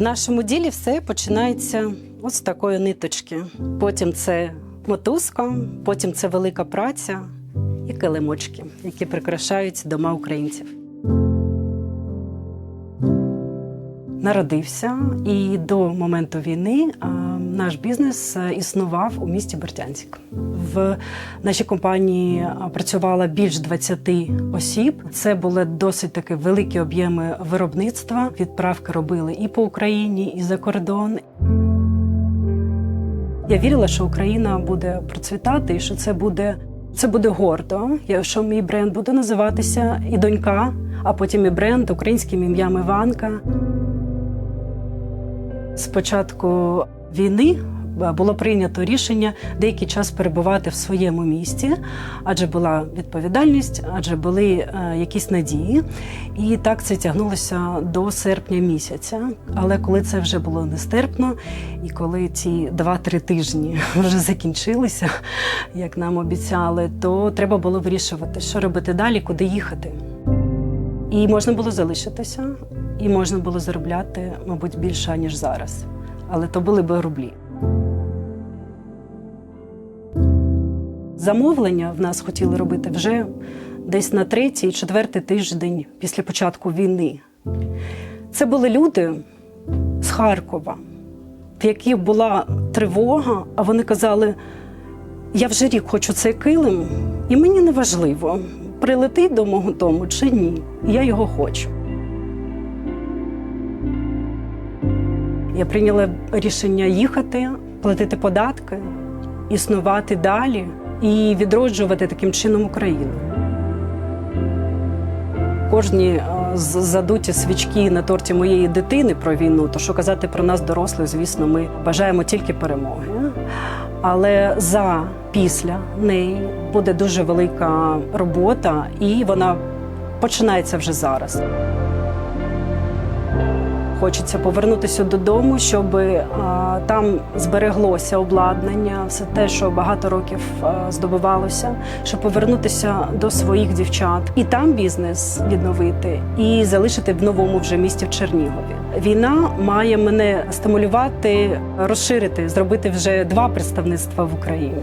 В нашому ділі все починається ось з такої ниточки. Потім це мотузка, потім це велика праця і килимочки, які прикрашають дома українців. Народився, і до моменту війни наш бізнес е, існував у місті Бердянськ. В нашій компанії а, працювало більш 20 осіб. Це були досить таки великі об'єми виробництва. Відправки робили і по Україні, і за кордон. Я вірила, що Україна буде процвітати, і що це буде, це буде гордо. Що мій бренд буде називатися і донька, а потім і бренд українським ім'ям Іванка. З початку війни е, було прийнято рішення деякий час перебувати в своєму місті, адже була відповідальність, адже були е, якісь надії. І так це тягнулося до серпня місяця. Але коли це вже було нестерпно, і коли ці 2-3 тижні вже закінчилися, як нам обіцяли, то треба було вирішувати, що робити далі, куди їхати. І можна було залишитися, і можна було заробляти, мабуть, більше, ніж зараз. Але то були би рублі. Замовлення в нас хотіли робити вже десь на третій, четвертий тиждень після початку війни. Це були люди з Харкова, в яких була тривога, а вони казали: я вже рік хочу цей килим, і мені не важливо, прилетить до мого дому чи ні. Я його хочу. Я прийняла рішення їхати, платити податки, існувати далі і відроджувати таким чином Україну. Кожні е, задуті свічки на торті моєї дитини про війну, то що казати про нас, дорослих, звісно, ми бажаємо тільки перемоги. Але за після неї буде дуже велика робота, і вона починається вже зараз. Хочеться повернутися додому, щоб а, там збереглося обладнання, все те, що багато років а, здобувалося, щоб повернутися до своїх дівчат і там бізнес відновити, і залишити в новому вже місті в Чернігові. Війна має мене стимулювати, розширити, зробити вже два представництва в Україні.